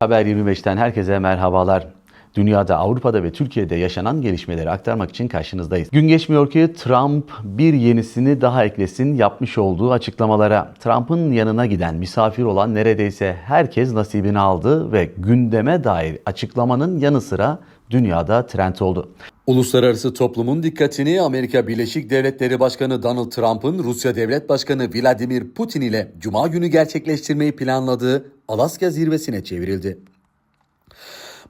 Haber 25'ten herkese merhabalar. Dünyada, Avrupa'da ve Türkiye'de yaşanan gelişmeleri aktarmak için karşınızdayız. Gün geçmiyor ki Trump bir yenisini daha eklesin yapmış olduğu açıklamalara. Trump'ın yanına giden, misafir olan neredeyse herkes nasibini aldı ve gündeme dair açıklamanın yanı sıra dünyada trend oldu. Uluslararası toplumun dikkatini Amerika Birleşik Devletleri Başkanı Donald Trump'ın Rusya Devlet Başkanı Vladimir Putin ile Cuma günü gerçekleştirmeyi planladığı Alaska zirvesine çevrildi.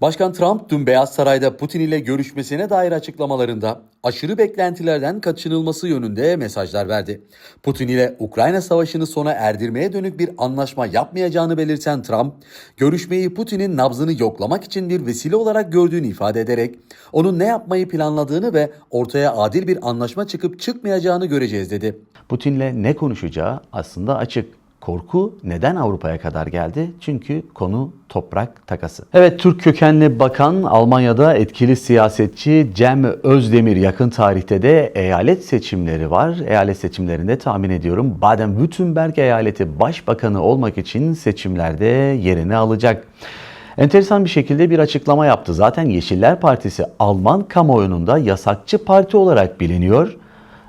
Başkan Trump dün Beyaz Saray'da Putin ile görüşmesine dair açıklamalarında aşırı beklentilerden kaçınılması yönünde mesajlar verdi. Putin ile Ukrayna Savaşı'nı sona erdirmeye dönük bir anlaşma yapmayacağını belirten Trump, görüşmeyi Putin'in nabzını yoklamak için bir vesile olarak gördüğünü ifade ederek onun ne yapmayı planladığını ve ortaya adil bir anlaşma çıkıp çıkmayacağını göreceğiz dedi. Putin'le ne konuşacağı aslında açık. Korku neden Avrupa'ya kadar geldi? Çünkü konu toprak takası. Evet Türk kökenli bakan Almanya'da etkili siyasetçi Cem Özdemir yakın tarihte de eyalet seçimleri var. Eyalet seçimlerinde tahmin ediyorum Baden-Württemberg eyaleti başbakanı olmak için seçimlerde yerini alacak. Enteresan bir şekilde bir açıklama yaptı. Zaten Yeşiller Partisi Alman kamuoyunun yasakçı parti olarak biliniyor.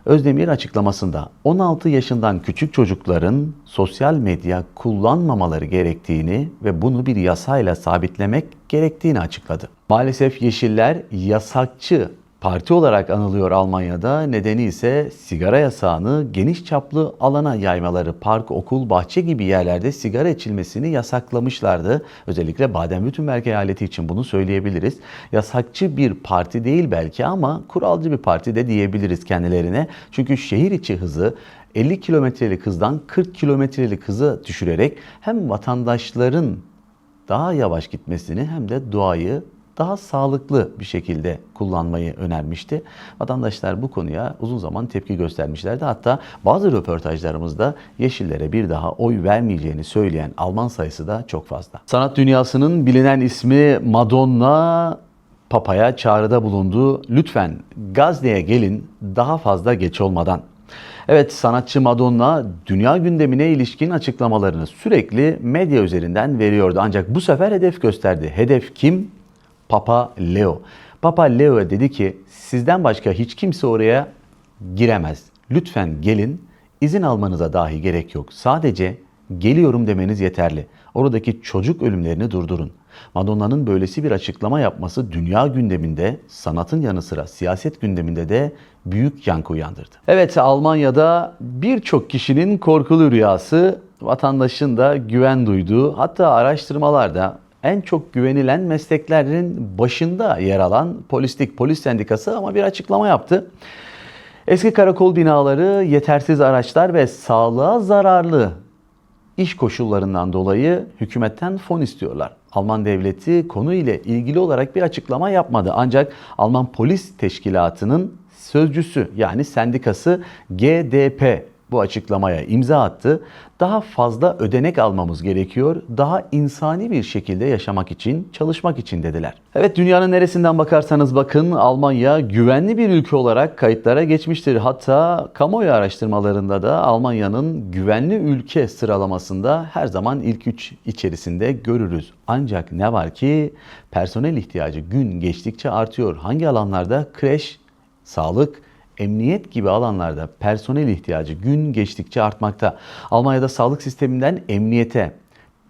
Özdemir açıklamasında 16 yaşından küçük çocukların sosyal medya kullanmamaları gerektiğini ve bunu bir yasayla sabitlemek gerektiğini açıkladı. Maalesef Yeşiller yasakçı parti olarak anılıyor Almanya'da. Nedeni ise sigara yasağını geniş çaplı alana yaymaları. Park, okul, bahçe gibi yerlerde sigara içilmesini yasaklamışlardı. Özellikle Baden-Württemberg eyaleti için bunu söyleyebiliriz. Yasakçı bir parti değil belki ama kuralcı bir parti de diyebiliriz kendilerine. Çünkü şehir içi hızı 50 kilometrelik hızdan 40 kilometrelik hızı düşürerek hem vatandaşların daha yavaş gitmesini hem de doğayı daha sağlıklı bir şekilde kullanmayı önermişti. Vatandaşlar bu konuya uzun zaman tepki göstermişlerdi. Hatta bazı röportajlarımızda Yeşillere bir daha oy vermeyeceğini söyleyen Alman sayısı da çok fazla. Sanat dünyasının bilinen ismi Madonna Papa'ya çağrıda bulundu. Lütfen Gazze'ye gelin daha fazla geç olmadan. Evet sanatçı Madonna dünya gündemine ilişkin açıklamalarını sürekli medya üzerinden veriyordu. Ancak bu sefer hedef gösterdi. Hedef kim? Papa Leo. Papa Leo dedi ki sizden başka hiç kimse oraya giremez. Lütfen gelin. İzin almanıza dahi gerek yok. Sadece geliyorum demeniz yeterli. Oradaki çocuk ölümlerini durdurun. Madonna'nın böylesi bir açıklama yapması dünya gündeminde, sanatın yanı sıra siyaset gündeminde de büyük yankı uyandırdı. Evet Almanya'da birçok kişinin korkulu rüyası, vatandaşın da güven duyduğu, hatta araştırmalarda en çok güvenilen mesleklerin başında yer alan polislik polis sendikası ama bir açıklama yaptı. Eski karakol binaları, yetersiz araçlar ve sağlığa zararlı iş koşullarından dolayı hükümetten fon istiyorlar. Alman devleti konu ile ilgili olarak bir açıklama yapmadı. Ancak Alman Polis Teşkilatı'nın sözcüsü yani sendikası GDP bu açıklamaya imza attı. Daha fazla ödenek almamız gerekiyor. Daha insani bir şekilde yaşamak için, çalışmak için dediler. Evet dünyanın neresinden bakarsanız bakın Almanya güvenli bir ülke olarak kayıtlara geçmiştir. Hatta kamuoyu araştırmalarında da Almanya'nın güvenli ülke sıralamasında her zaman ilk üç içerisinde görürüz. Ancak ne var ki personel ihtiyacı gün geçtikçe artıyor. Hangi alanlarda? Kreş, sağlık, emniyet gibi alanlarda personel ihtiyacı gün geçtikçe artmakta. Almanya'da sağlık sisteminden emniyete,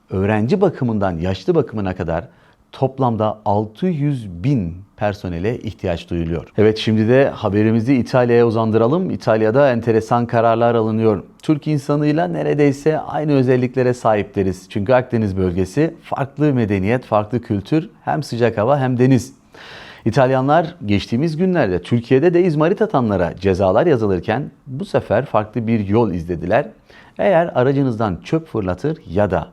öğrenci bakımından yaşlı bakımına kadar toplamda 600 bin personele ihtiyaç duyuluyor. Evet şimdi de haberimizi İtalya'ya uzandıralım. İtalya'da enteresan kararlar alınıyor. Türk insanıyla neredeyse aynı özelliklere sahipleriz. Çünkü Akdeniz bölgesi farklı medeniyet, farklı kültür, hem sıcak hava hem deniz. İtalyanlar geçtiğimiz günlerde Türkiye'de de izmarit atanlara cezalar yazılırken bu sefer farklı bir yol izlediler. Eğer aracınızdan çöp fırlatır ya da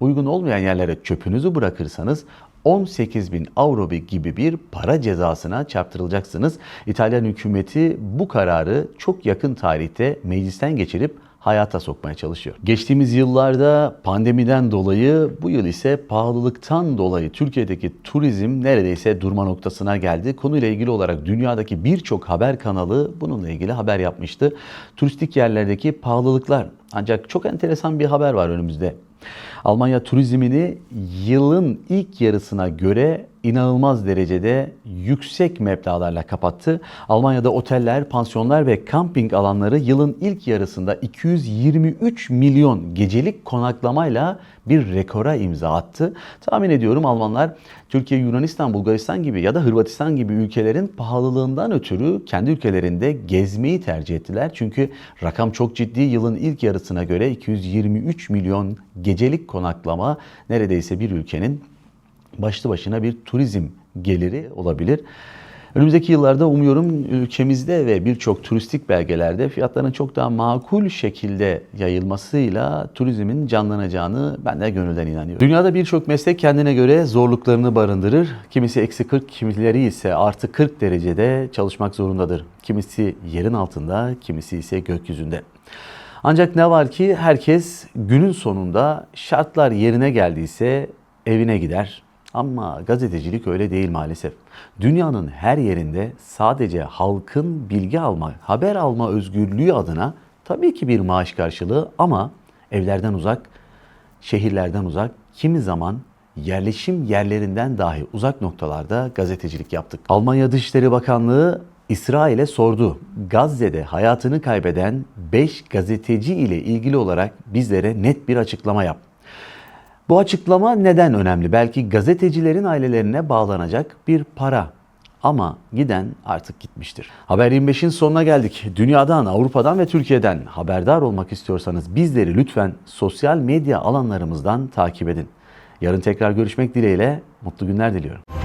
uygun olmayan yerlere çöpünüzü bırakırsanız 18 bin avro gibi bir para cezasına çarptırılacaksınız. İtalyan hükümeti bu kararı çok yakın tarihte meclisten geçirip hayata sokmaya çalışıyor. Geçtiğimiz yıllarda pandemiden dolayı bu yıl ise pahalılıktan dolayı Türkiye'deki turizm neredeyse durma noktasına geldi. Konuyla ilgili olarak dünyadaki birçok haber kanalı bununla ilgili haber yapmıştı. Turistik yerlerdeki pahalılıklar. Ancak çok enteresan bir haber var önümüzde. Almanya turizmini yılın ilk yarısına göre inanılmaz derecede yüksek meblağlarla kapattı. Almanya'da oteller, pansiyonlar ve kamping alanları yılın ilk yarısında 223 milyon gecelik konaklamayla bir rekora imza attı. Tahmin ediyorum Almanlar Türkiye, Yunanistan, Bulgaristan gibi ya da Hırvatistan gibi ülkelerin pahalılığından ötürü kendi ülkelerinde gezmeyi tercih ettiler. Çünkü rakam çok ciddi. Yılın ilk yarısına göre 223 milyon gecelik konaklama neredeyse bir ülkenin başlı başına bir turizm geliri olabilir. Önümüzdeki yıllarda umuyorum ülkemizde ve birçok turistik belgelerde fiyatların çok daha makul şekilde yayılmasıyla turizmin canlanacağını ben de gönülden inanıyorum. Dünyada birçok meslek kendine göre zorluklarını barındırır. Kimisi eksi 40, kimileri ise artı 40 derecede çalışmak zorundadır. Kimisi yerin altında, kimisi ise gökyüzünde. Ancak ne var ki herkes günün sonunda şartlar yerine geldiyse evine gider. Ama gazetecilik öyle değil maalesef. Dünyanın her yerinde sadece halkın bilgi alma, haber alma özgürlüğü adına tabii ki bir maaş karşılığı ama evlerden uzak, şehirlerden uzak, kimi zaman yerleşim yerlerinden dahi uzak noktalarda gazetecilik yaptık. Almanya Dışişleri Bakanlığı İsrail'e sordu. Gazze'de hayatını kaybeden 5 gazeteci ile ilgili olarak bizlere net bir açıklama yap. Bu açıklama neden önemli? Belki gazetecilerin ailelerine bağlanacak bir para. Ama giden artık gitmiştir. Haber 25'in sonuna geldik. Dünyadan, Avrupa'dan ve Türkiye'den haberdar olmak istiyorsanız bizleri lütfen sosyal medya alanlarımızdan takip edin. Yarın tekrar görüşmek dileğiyle mutlu günler diliyorum.